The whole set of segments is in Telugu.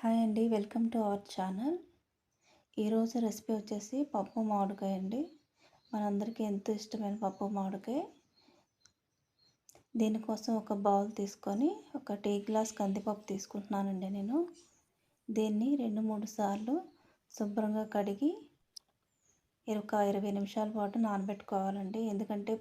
హాయ్ అండి వెల్కమ్ టు అవర్ ఛానల్. ఈరోజు రెసిపీ వచ్చేసి పప్పు మామిడికాయ అండి. మనందరికీ ఎంతో ఇష్టమైన పప్పు మామిడికాయ. దీనికోసం ఒక బౌల్ తీసుకొని ఒక టీ గ్లాస్ కందిపప్పు తీసుకుంటున్నానండి నేను. దీన్ని రెండు మూడు సార్లు శుభ్రంగా కడిగి ఇరవై ఇరవై నిమిషాల పాటు నానబెట్టుకోవాలండి. ఎందుకంటే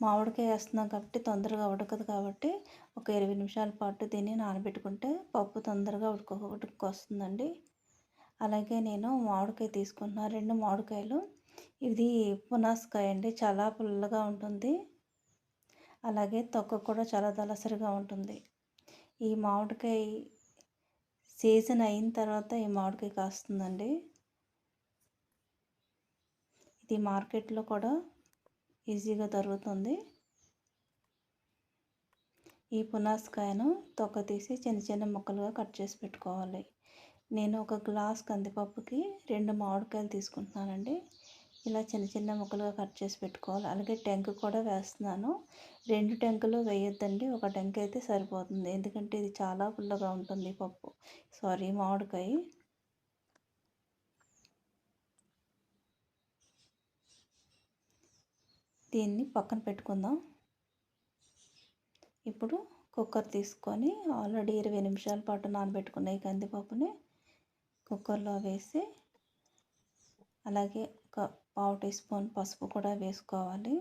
మామిడికాయ వేస్తున్నాం కాబట్టి తొందరగా ఉడకదు కాబట్టి ఒక ఇరవై నిమిషాల పాటు దీన్ని నానబెట్టుకుంటే పప్పు తొందరగా ఉడక ఉడుకొస్తుందండి అలాగే నేను మామిడికాయ తీసుకున్న రెండు మామిడికాయలు. ఇది పునాసకాయ అండి చాలా పుల్లగా ఉంటుంది. అలాగే తొక్క కూడా చాలా దలసరిగా ఉంటుంది. ఈ మామిడికాయ సీజన్ అయిన తర్వాత ఈ మామిడికాయ కాస్తుందండి. ఇది మార్కెట్లో కూడా ఈజీగా దొరుకుతుంది. ఈ పునాసకాయను తొక్క తీసి చిన్న చిన్న ముక్కలుగా కట్ చేసి పెట్టుకోవాలి. నేను ఒక గ్లాస్ కందిపప్పుకి రెండు మామిడికాయలు తీసుకుంటున్నానండి. ఇలా చిన్న చిన్న ముక్కలుగా కట్ చేసి పెట్టుకోవాలి. అలాగే టెంక్ కూడా వేస్తున్నాను. రెండు టెంకులు వేయొద్దండి. ఒక టెంక్ అయితే సరిపోతుంది. ఎందుకంటే ఇది చాలా పుల్లగా ఉంటుంది పప్పు. సారీ మామిడికాయ. దీన్ని పక్కన పెట్టుకుందాం. ఇప్పుడు కుక్కర్ తీసుకొని ఆల్రెడీ ఇరవై నిమిషాల పాటు నానబెట్టుకున్న ఈ కందిపప్పుని కుక్కర్లో వేసి అలాగే ఒక పావు టీ స్పూన్ పసుపు కూడా వేసుకోవాలి.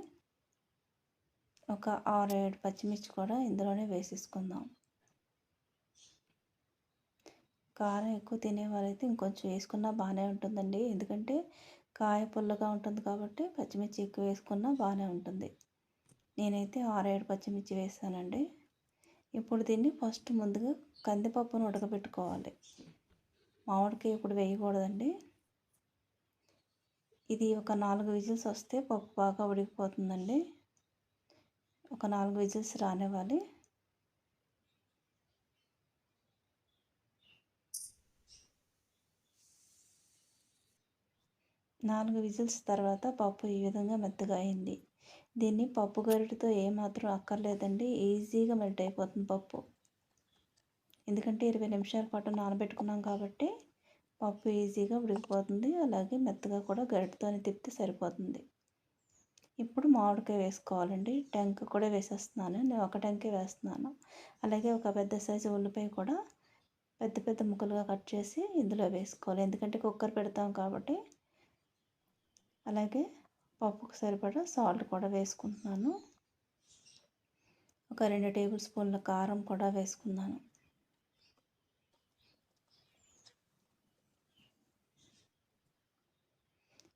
ఒక ఆరు ఏడు పచ్చిమిర్చి కూడా ఇందులోనే వేసేసుకుందాం. కారం ఎక్కువ తినేవారైతే ఇంకొంచెం వేసుకున్నా బాగానే ఉంటుందండి. ఎందుకంటే కాయ పుల్లగా ఉంటుంది కాబట్టి పచ్చిమిర్చి ఎక్కువ వేసుకున్నా బాగానే ఉంటుంది. నేనైతే ఆరేడు పచ్చిమిర్చి వేసానండి. ఇప్పుడు దీన్ని ఫస్ట్ ముందుగా కందిపప్పును ఉడకబెట్టుకోవాలి. మామిడికాయ ఇప్పుడు వేయకూడదండి. ఇది ఒక నాలుగు విజిల్స్ వస్తే పప్పు బాగా ఉడికిపోతుందండి. ఒక నాలుగు విజిల్స్ రానివ్వాలి. నాలుగు విజిల్స్ తర్వాత పప్పు ఈ విధంగా మెత్తగా అయింది. దీన్ని పప్పు గరిటతో ఏమాత్రం అక్కర్లేదండి ఈజీగా మెల్ట్ అయిపోతుంది పప్పు. ఎందుకంటే ఇరవై నిమిషాల పాటు నానబెట్టుకున్నాం కాబట్టి పప్పు ఈజీగా ఉడికిపోతుంది అలాగే మెత్తగా కూడా గరిటతోనే తిప్పితే సరిపోతుంది. ఇప్పుడు మామిడికాయ వేసుకోవాలండి. టెంక్ కూడా వేసేస్తున్నాను. నేను ఒక టెంకే వేస్తున్నాను. అలాగే ఒక పెద్ద సైజు ఉల్లిపాయ కూడా పెద్ద పెద్ద ముక్కలుగా కట్ చేసి ఇందులో వేసుకోవాలి. ఎందుకంటే కుక్కర్ పెడతాం కాబట్టి అలాగే పప్పుకు సరిపడా సాల్ట్ కూడా వేసుకుంటున్నాను. ఒక రెండు టేబుల్ స్పూన్ల కారం కూడా వేసుకున్నాను.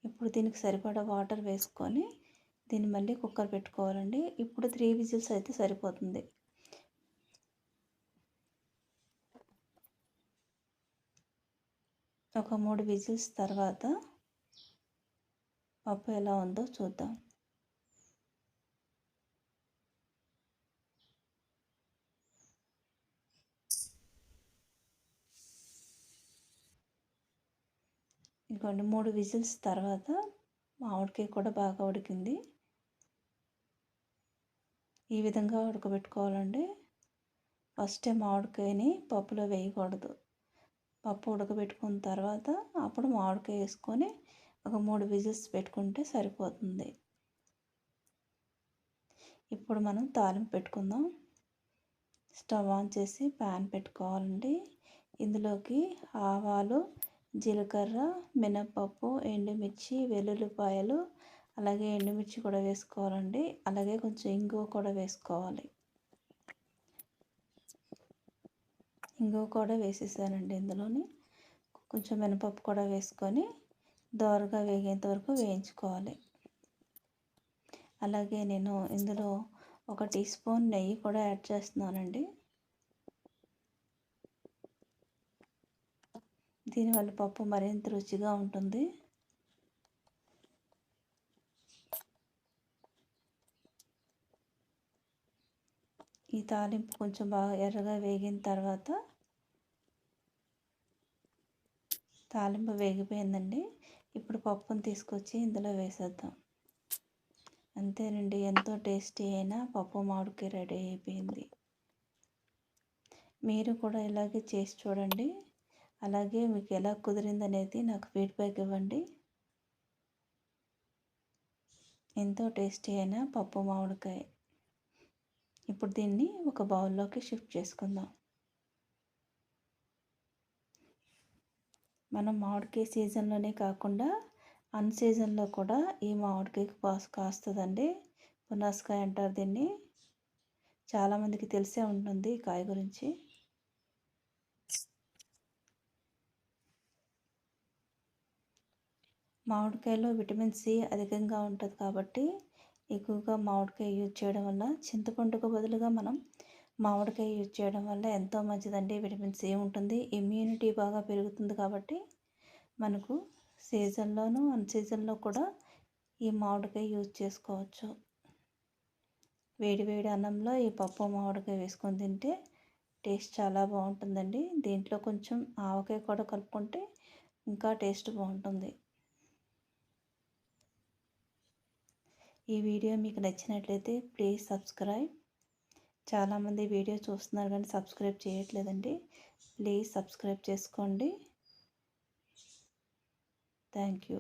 ఇప్పుడు దీనికి సరిపడా వాటర్ వేసుకొని దీన్ని మళ్ళీ కుక్కర్ పెట్టుకోవాలండి. ఇప్పుడు త్రీ విజిల్స్ అయితే సరిపోతుంది. ఒక మూడు విజిల్స్ తర్వాత పప్పు ఎలా ఉందో చూద్దాం. ఇంకోండి మూడు విజిల్స్ తర్వాత మామిడికాయ కూడా బాగా ఉడికింది. ఈ విధంగా ఉడకబెట్టుకోవాలండి. ఫస్ట్ మామిడికాయని పప్పులో వేయకూడదు. పప్పు ఉడకబెట్టుకున్న తర్వాత అప్పుడు మామిడికాయ వేసుకొని ఒక మూడు విజిల్స్ పెట్టుకుంటే సరిపోతుంది. ఇప్పుడు మనం తాలింపు పెట్టుకుందాం. స్టవ్ ఆన్ చేసి ప్యాన్ పెట్టుకోవాలండి. ఇందులోకి ఆవాలు జీలకర్ర మినప్పప్పు ఎండుమిర్చి వెల్లుల్లిపాయలు అలాగే ఎండుమిర్చి కూడా వేసుకోవాలండి. అలాగే కొంచెం ఇంగువ కూడా వేసుకోవాలి. ఇంగువ కూడా వేసేసానండి ఇందులోని. కొంచెం మినపప్పు కూడా వేసుకొని దోరగా వేగేంత వరకు వేయించుకోవాలి. అలాగే నేను ఇందులో ఒక టీ స్పూన్ నెయ్యి కూడా యాడ్ చేస్తున్నానండి. దీనివల్ల పప్పు మరింత రుచిగా ఉంటుంది. ఈ తాలింపు కొంచెం బాగా ఎర్రగా వేగిన తర్వాత తాలింపు వేగిపోయిందండి. ఇప్పుడు పప్పును తీసుకొచ్చి ఇందులో వేసేద్దాం. అంతేనండి ఎంతో టేస్టీ అయిన పప్పు మామిడికాయ రెడీ అయిపోయింది. మీరు కూడా ఇలాగే చేసి చూడండి. అలాగే మీకు ఎలా కుదిరింది అనేది నాకు ఫీడ్బ్యాక్ ఇవ్వండి. ఎంతో టేస్టీ అయిన పప్పు మామిడికాయ. ఇప్పుడు దీన్ని ఒక బౌల్లోకి షిఫ్ట్ చేసుకుందాం. మనం మామిడికాయ సీజన్లోనే కాకుండా అన్ సీజన్లో కూడా ఈ మామిడికాయకు పాస్ కాస్తుందండి. పునాసకాయ అంటారు దీన్ని. చాలామందికి తెలిసే ఉంటుంది ఈ కాయ గురించి. మామిడికాయలో విటమిన్ సి అధికంగా ఉంటుంది కాబట్టి ఎక్కువగా మామిడికాయ యూజ్ చేయడం వల్ల చింతపండుకు బదులుగా మనం మామిడికాయ యూజ్ చేయడం వల్ల ఎంతో మంచిదండి. విటమిన్ సి ఉంటుంది. ఇమ్యూనిటీ బాగా పెరుగుతుంది కాబట్టి మనకు సీజన్లోనూ అన్ సీజన్లో కూడా ఈ మామిడికాయ యూజ్ చేసుకోవచ్చు. వేడి వేడి అన్నంలో ఈ పప్పు మామిడికాయ వేసుకొని తింటే టేస్ట్ చాలా బాగుంటుందండి. దీంట్లో కొంచెం ఆవకాయ కూడా కలుపుకుంటే ఇంకా టేస్ట్ బాగుంటుంది. ఈ వీడియో మీకు నచ్చినట్లయితే ప్లీజ్ సబ్స్క్రైబ్ చాలామంది వీడియో చూస్తున్నారు కానీ సబ్స్క్రైబ్ చేయట్లేదండి. ప్లీజ్ సబ్స్క్రైబ్ చేసుకోండి. Thank you.